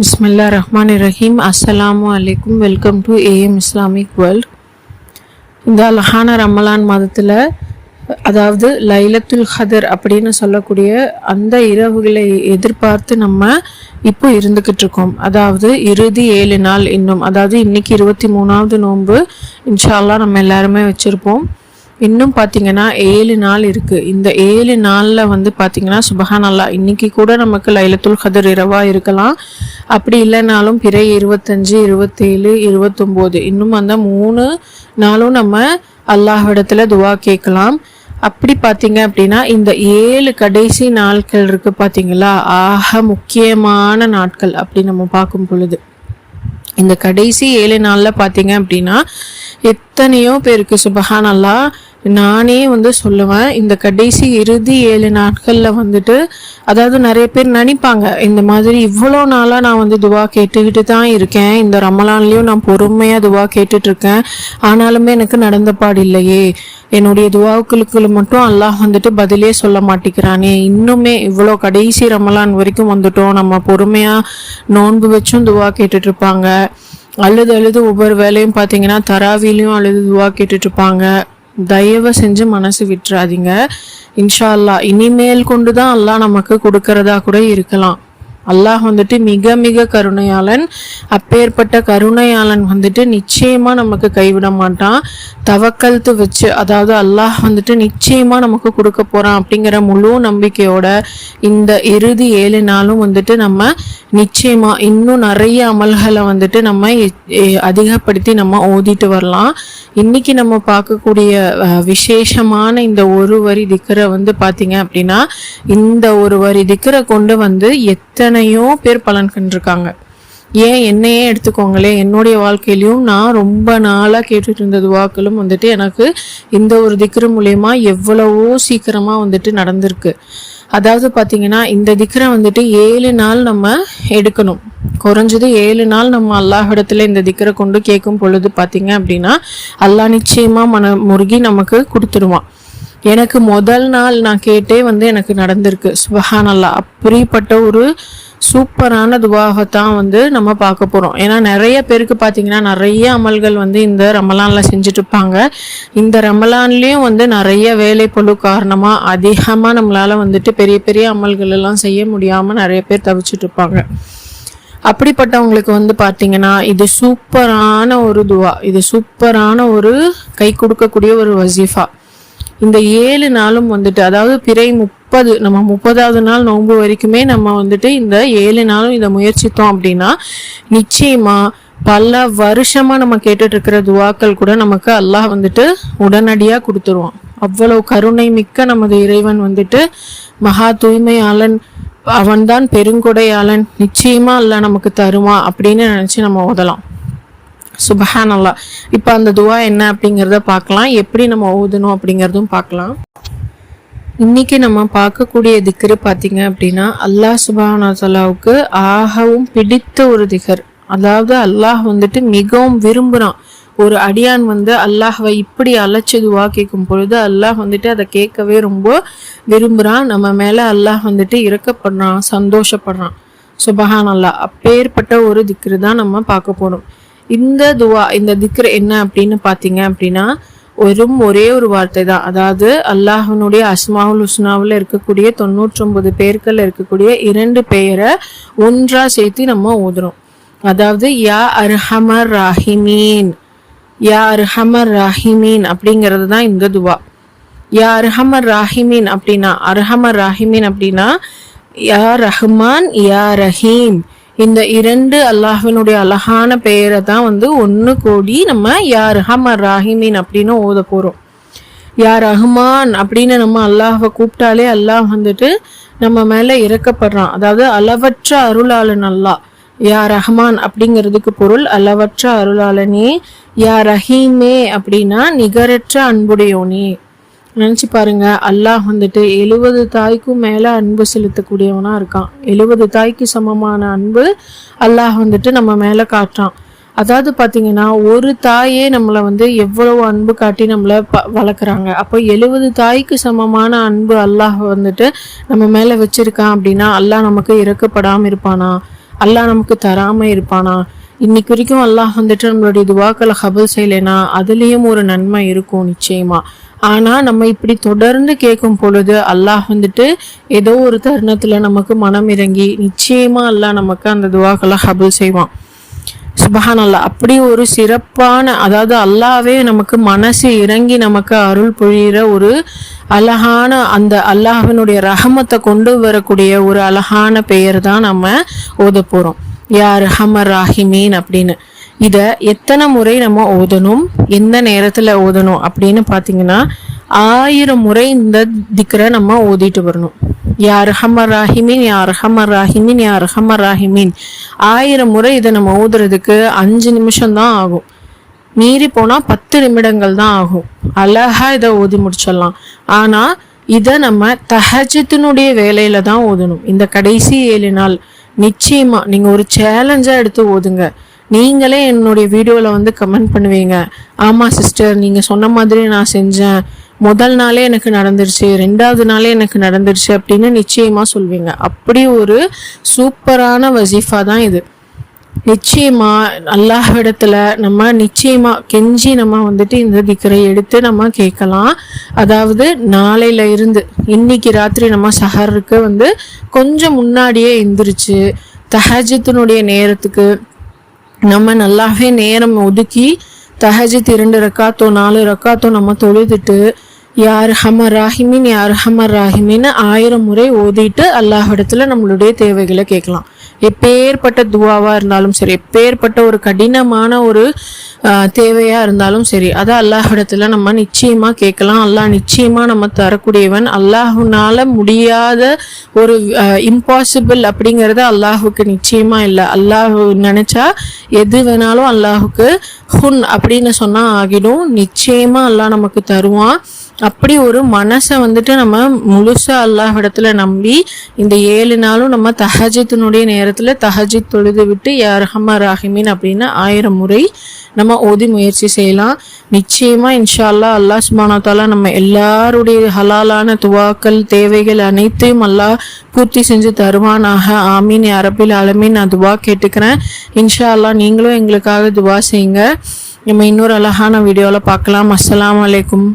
பிஸ்மில்லா ரஹ்மான் ரஹீம் அஸ்ஸலாமு அலைக்கும் welcome to AM Islamic world இந்த அலஹான ரமலான் மாதத்தில் அதாவது லைலத்துல் ஹதர் அப்படின்னு சொல்லக்கூடிய அந்த இரவுகளை எதிர்பார்த்து நம்ம இப்போ இருந்துக்கிட்டு இருக்கோம். அதாவது இறுதி ஏழு நாள் இன்னும் அதாவது இன்னைக்கு இருபத்தி மூணாவது நோன்பு. இன்ஷால்லா நம்ம எல்லாருமே வச்சுருப்போம். இன்னும் பார்த்தீங்கன்னா ஏழு நாள் இருக்குது இந்த ஏழு நாளில் வந்து பார்த்தீங்கன்னா சுபஹான் அல்லா இன்னைக்கு கூட நமக்கு லைலத்துல் ஹதர் இரவாக இருக்கலாம். அப்படி இல்லைனாலும் பிற இருபத்தஞ்சு இருபத்தேழு இருபத்தொம்போது இன்னும் அந்த மூணு நாளும் நம்ம அல்லாஹ்விடத்துல துவா கேட்கலாம். அப்படி பார்த்தீங்க அப்படின்னா இந்த ஏழு கடைசி நாட்கள் இருக்கு பார்த்தீங்களா ஆக முக்கியமான நாட்கள் அப்படி நம்ம பார்க்கும் பொழுது. இந்த கடைசி ஏழு நாளில் பார்த்தீங்க அப்படின்னா எத்தனையோ பேருக்கு சுபஹான் அல்லாஹ் நானே வந்து சொல்லுவேன் இந்த கடைசி இறுதி ஏழு நாட்களில் வந்துட்டு அதாவது நிறைய பேர் நினைப்பாங்க இந்த மாதிரி இவ்வளோ நாளாக நான் வந்து துவா கேட்டுக்கிட்டு தான் இருக்கேன் இந்த ரமலான்லேயும் நான் பொறுமையாக துவா கேட்டுட்ருக்கேன் ஆனாலுமே எனக்கு நடந்த பாடு இல்லையே. என்னுடைய துவாக்களுக்கு மட்டும் அல்லாஹ் வந்துட்டு பதிலே சொல்ல மாட்டேங்கிறானே இன்னுமே இவ்வளோ கடைசி ரமலான் வரைக்கும் வந்துட்டோம் நம்ம பொறுமையாக நோன்பு வச்சும் துவா கேட்டுட்ருப்பாங்க அழுது அழுது ஒவ்வொரு வேலையும் பார்த்தீங்கன்னா தராவிலையும் அழுது துவா கேட்டுட்ருப்பாங்க தயவு செஞ்சு மனசு விட்டுறாதீங்க. இன்ஷா அல்லாஹ் இனிமேல் கொண்டு தான் அல்லாஹ் நமக்கு கொடுக்கறதா கூட இருக்கலாம். அல்லாஹ் வந்துட்டு மிக மிக கருணையாளன். அப்பேற்பட்ட கருணையாளன் வந்துட்டு நிச்சயமா நமக்கு கைவிட மாட்டான். தவக்கல்த்து வச்சு அதாவது அல்லாஹ் வந்துட்டு நிச்சயமா நமக்கு கொடுக்க போறான் அப்படிங்கிற முழு நம்பிக்கையோட இந்த இறுதி ஏழு நாளும் வந்துட்டு நம்ம நிச்சயமா இன்னும் நிறைய அமல்களை வந்துட்டு நம்ம அதிகப்படுத்தி நம்ம ஓதிட்டு வரலாம். இன்னைக்கு நம்ம பார்க்கக்கூடிய விசேஷமான இந்த ஒரு வரி திக்கரை வந்து பார்த்தீங்க அப்படின்னா இந்த ஒரு வரி திக்கரை கொண்டு வந்து எத்தனை எத்தனையோ பேர் பலன் கண்டிருக்காங்க. ஏன் என்னையே எடுத்துக்கோங்களேன் என்னுடைய வாழ்க்கையிலையும் நான் ரொம்ப நாளாக கேட்டுட்டு இருந்த துவாக்களும் வந்துட்டு எனக்கு இந்த ஒரு திக்ரு மூலயமா எவ்வளவோ சீக்கிரமாக வந்துட்டு நடந்திருக்கு. அதாவது பார்த்தீங்கன்னா இந்த திக்ரை வந்துட்டு ஏழு நாள் நம்ம எடுக்கணும். குறைஞ்சது ஏழு நாள் நம்ம அல்லாஹிடத்துல இந்த திக்ரை கொண்டு கேட்கும் பொழுது பார்த்தீங்க அப்படின்னா அல்லாஹ் நிச்சயமாக மன முருகி நமக்கு கொடுத்துருவான். எனக்கு முதல் நாள் நான் கேட்டே வந்து எனக்கு நடந்திருக்கு. சுபஹான் அல்லாஹ் அப்படிப்பட்ட ஒரு சூப்பரான துவாகத்தான் வந்து நம்ம பார்க்க போகிறோம் ஏன்னா நிறைய பேருக்கு பார்த்தீங்கன்னா நிறைய அமல்கள் வந்து இந்த ரமலானில் செஞ்சுட்டு இருப்பாங்க இந்த ரமலான்லேயும் வந்து நிறைய வேலை பொழு காரணமாக அதிகமாக நம்மளால் வந்துட்டு பெரிய பெரிய அமல்கள் எல்லாம் செய்ய முடியாமல் நிறைய பேர் தவிச்சிட்டு இருப்பாங்க அப்படிப்பட்டவங்களுக்கு வந்து பார்த்தீங்கன்னா இது சூப்பரான ஒரு துவா. இது சூப்பரான ஒரு கை கொடுக்கக்கூடிய ஒரு வசீஃபா. இந்த ஏழு நாளும் வந்துட்டு அதாவது பிறை முப்பது நம்ம முப்பதாவது நாள் நோன்பு வரைக்குமே நம்ம வந்துட்டு இந்த ஏழு நாளும் இதை முயற்சித்தோம் அப்படின்னா நிச்சயமா பல வருஷமா நம்ம கேட்டுட்டு இருக்கிற துவாக்கள் கூட நமக்கு அல்லாஹ் வந்துட்டு உடனடியா கொடுத்துருவான். அவ்வளவு கருணை மிக்க நமது இறைவன் வந்துட்டு மகா தூய்மையாளன் அவன்தான் பெருங்கொடையாளன் நிச்சயமா அல்ல நமக்கு தருவான் அப்படின்னு நினைச்சு நம்ம ஓதலாம். சுபஹான் அல்லா இப்போ அந்த துவா என்ன அப்படிங்கிறத பார்க்கலாம். எப்படி நம்ம ஓதணும் அப்படிங்கிறதும் பார்க்கலாம். இன்னைக்கு நம்ம பார்க்கக்கூடிய திக்கரு பார்த்தீங்க அப்படின்னா அல்லாஹ் சுபஹான ஆகவும் பிடித்த ஒரு திகர். அதாவது அல்லாஹ் வந்துட்டு மிகவும் விரும்புகிறான் ஒரு அடியான் வந்து அல்லாஹ்வை இப்படி அழைச்சதுவா கேட்கும் பொழுது அல்லாஹ் வந்துட்டு அதை கேட்கவே ரொம்ப விரும்புகிறான் நம்ம மேலே அல்லாஹ் வந்துட்டு இறக்கப்படுறான் சந்தோஷப்படுறான். சுபஹான் அல்லாஹ் அப்பேற்பட்ட ஒரு திக்ரு தான் நம்ம பார்க்க போறோம். இந்த துவா இந்த திக்ர் என்ன அப்படின்னு பார்த்தீங்க அப்படின்னா வெறும் ஒரே ஒரு வார்த்தை தான். அதாவது அல்லாஹனுடைய அஸ்மாவுல் உஸ்னாவில் இருக்கக்கூடிய தொண்ணூற்றொம்பது பேர்கள் இருக்கக்கூடிய இரண்டு பெயரை ஒன்றா சேர்த்து நம்ம ஓதுறோம் அதாவது யா அர்ஹமர் ராஹிமீன் யா அர்ஹமர் ராஹிமீன் அப்படிங்கிறது தான் இந்த துவா. யா அர்ஹமர் ராஹிமீன் அப்படின்னா அர்ஹமர் ராஹிமீன் அப்படின்னா யா ரஹ்மான் யா ரஹீம். இந்த இரண்டு அல்லாஹினுடைய அழகான பெயரை தான் வந்து ஒன்று கோடி நம்ம யா ரஹமர் ராஹிமீன் அப்படின்னு ஓத போகிறோம் யா ரஹ்மான் அப்படின்னு நம்ம அல்லாஹை கூப்பிட்டாலே அல்லாஹ் வந்துட்டு நம்ம மேலே இறக்கப்படுறான். அதாவது அளவற்ற அருளாளன் அல்லாஹ். யா ரஹ்மான் அப்படிங்கிறதுக்கு பொருள் அளவற்ற அருளாளனே யா ரஹீமே அப்படின்னா நிகரற்ற அன்புடையோனே. நினச்சி பாருங்க அல்லாஹ் வந்துட்டு எழுபது தாய்க்கும் மேலே அன்பு செலுத்தக்கூடியவனா இருக்கான். எழுபது தாய்க்கு சமமான அன்பு அல்லாஹ் வந்துட்டு நம்ம மேலே காட்டுறான். அதாவது பார்த்தீங்கன்னா ஒரு தாயே நம்மளை வந்து எவ்வளவு அன்பு காட்டி நம்மளை ப வளர்க்குறாங்க. அப்போ எழுபது தாய்க்கு சமமான அன்பு அல்லாஹ் வந்துட்டு நம்ம மேலே வச்சிருக்கான் அப்படின்னா அல்லாஹ் நமக்கு இறக்கப்படாமல் இருப்பானா? அல்லாஹ் நமக்கு தராமல் இருப்பானா? இன்னைக்கு வரைக்கும் அல்லாஹ் வந்துட்டு நம்மளுடைய துவாக்களை ஹபல் செய்யலைனா அதுலேயும் ஒரு நன்மை இருக்கும் நிச்சயமா. ஆனால் நம்ம இப்படி தொடர்ந்து கேட்கும் பொழுது அல்லாஹ் வந்துட்டு ஏதோ ஒரு தருணத்தில் நமக்கு மனம் இறங்கி நிச்சயமாக அல்லாஹ் நமக்கு அந்த துவாக்களை ஹபுல் செய்வான். சுபஹான் அல்லா அப்படி ஒரு சிறப்பான அதாவது அல்லாவே நமக்கு மனசு இறங்கி நமக்கு அருள் பொழிகிற ஒரு அழகான அந்த அல்லாஹினுடைய ரஹமத்தை கொண்டு வரக்கூடிய ஒரு அழகான பெயர் தான் நம்ம ஓத போகிறோம் யார்? ஹமர் ராஹிமீன் அப்படின்னு. இதை எத்தனை முறை நம்ம ஓதணும்? எந்த நேரத்தில் ஓதணும்? அப்படின்னு பார்த்தீங்கன்னா ஆயிரம் முறை இந்த திக்கரை நம்ம ஓதிட்டு வரணும். யார் ஹமர் ராஹிமின் யார் ஹமர் ராஹிமின் யார் ஹமர் ராஹிமின். ஆயிரம் முறை இதை நம்ம ஓதுறதுக்கு அஞ்சு நிமிஷம் தான் ஆகும். மீறி போனால் பத்து நிமிடங்கள் தான் ஆகும். அழகா இதை ஓதி முடிச்சிடலாம். ஆனால் இதை நம்ம தஹஜத்தினுடைய வேலையில தான் ஓதணும். இந்த கடைசி ஏழு நாள் நிச்சயமாக நீங்கள் ஒரு சேலஞ்சாக எடுத்து ஓதுங்க. நீங்களே என்னுடைய வீடியோவில் வந்து கமெண்ட் பண்ணுவீங்க. ஆமாம் சிஸ்டர் நீங்கள் சொன்ன மாதிரி நான் செஞ்சேன். முதல் நாளே எனக்கு நடந்துருச்சு ரெண்டாவது நாளே எனக்கு நடந்துருச்சு அப்படின்னு நிச்சயமாக சொல்வீங்க. அப்படி ஒரு சூப்பரான வசீஃபா தான் இது. நிச்சயமா அல்லாஹ்விடத்துல நம்ம நிச்சயமா கெஞ்சி நம்ம வந்துட்டு இந்த திக்கரை எடுத்து நம்ம கேட்கலாம். அதாவது நாளையில இருந்து இன்னைக்கு ராத்திரி நம்ம சஹருக்கு வந்து கொஞ்சம் முன்னாடியே எந்திரிச்சு தஹஜத்தினுடைய நேரத்துக்கு நம்ம நல்லாவே நேரம் ஒதுக்கி தஹஜத் இரண்டு ரக்காத்தோ நாலு ரக்காத்தோ நம்ம தொழுதுட்டு யார் ஹமர் ராஹிமின் யார் ஹமர் ராஹிமின்னு ஆயிரம் முறை ஓதிட்டு அல்லாஹிடத்துல நம்மளுடைய தேவைகளை கேட்கலாம். எப்பேற்பட்ட துவாவாக இருந்தாலும் சரி எப்பேற்பட்ட ஒரு கடினமான ஒரு தேவையாக இருந்தாலும் சரி அதை அல்லாஹிடத்தில் நம்ம நிச்சயமாக கேட்கலாம். அல்லாஹ் நிச்சயமாக நம்ம தரக்கூடியவன். அல்லாஹுனால முடியாத ஒரு இம்பாசிபிள் அப்படிங்கிறது அல்லாஹுக்கு நிச்சயமாக இல்லை. அல்லாஹ் நினச்சா எது வேணாலும் அல்லாஹுக்கு ஹுன் அப்படின்னு சொன்னால் ஆகிடும். நிச்சயமாக அல்லாஹ் நமக்கு தருவான். அப்படி ஒரு மனசை வந்துட்டு நம்ம முழுசா அல்லாஹிடத்துல நம்பி இந்த ஏழு நாளும் நம்ம தஹஜித்தினுடைய நேரத்தில் தஹஜித் தொழுது விட்டு யாரஹமா ராஹிமின் அப்படின்னு ஆயிரம் முறை நம்ம ஓதி முயற்சி செய்யலாம். நிச்சயமாக இன்ஷால்லா அல்லாஹ் சுபானாத்தாலா நம்ம எல்லாருடைய ஹலாலான துவாக்கள் தேவைகள் அனைத்தையும் அல்லாஹ் பூர்த்தி செஞ்சு தருவானாக. ஆமீன். அரபில் அலமீன் நான் துவா கேட்டுக்கிறேன். இன்ஷா அல்லா நீங்களும் எங்களுக்காக துவா செய்யுங்க. நம்ம இன்னொரு அழகான வீடியோவில் பார்க்கலாம். அஸ்லாம் வலைக்கும்